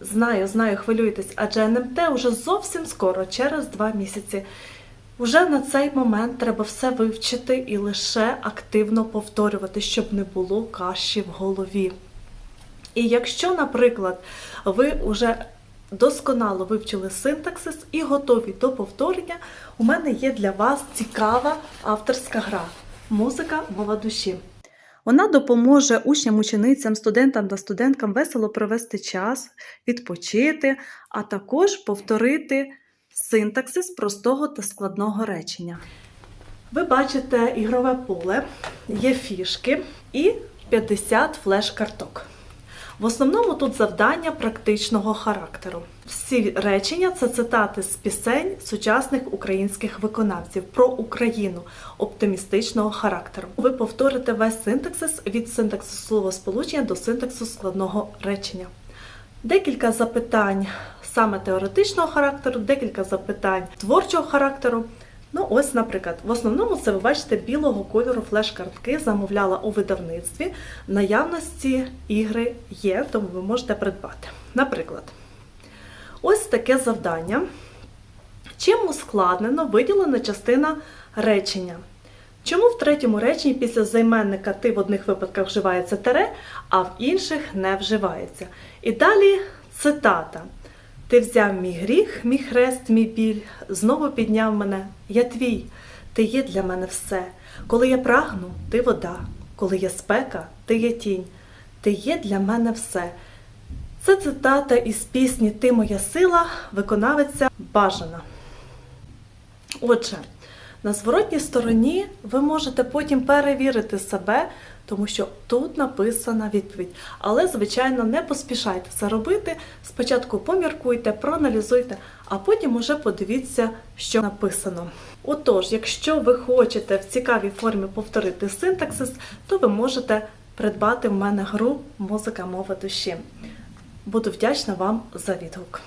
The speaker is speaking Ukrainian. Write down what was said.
Знаю, знаю, хвилюєтесь, адже НМТ уже зовсім скоро, через два місяці. Уже на цей момент треба все вивчити і лише активно повторювати, щоб не було каші в голові. І якщо, наприклад, ви вже досконало вивчили синтаксис і готові до повторення, у мене є для вас цікава авторська гра Музика мова душі. Вона допоможе учням, ученицям, студентам та студенткам весело провести час, відпочити, а також повторити синтаксис простого та складного речення. Ви бачите ігрове поле, є фішки і 50 флеш-карток. В основному тут завдання практичного характеру. Всі речення це цитати з пісень сучасних українських виконавців про Україну оптимістичного характеру. Ви повторите весь синтаксис від синтаксису словосполучення до синтаксу складного речення. Декілька запитань саме теоретичного характеру, декілька запитань творчого характеру. Ну, ось, наприклад, в основному це ви бачите білого кольору флеш-картки, замовляла у видавництві. Наявності ігри є, тому ви можете придбати. Наприклад, ось таке завдання. Чим ускладнено виділена частина речення? Чому в третьому реченні після займенника ти в одних випадках вживається тере, а в інших не вживається? І далі цитата. Ти взяв мій гріх, мій хрест, мій біль, знову підняв мене. Я твій, ти є для мене все. Коли я прагну, ти вода, коли є спека, ти є тінь, ти є для мене все. Це цитата із пісні Ти моя сила, виконавиця бажана. Отже, на зворотній стороні ви можете потім перевірити себе, тому що тут написана відповідь. Але, звичайно, не поспішайте це робити. Спочатку поміркуйте, проаналізуйте, а потім уже подивіться, що написано. Отож, якщо ви хочете в цікавій формі повторити синтаксис, то ви можете придбати в мене гру Музика мова душі. Буду вдячна вам за відгук.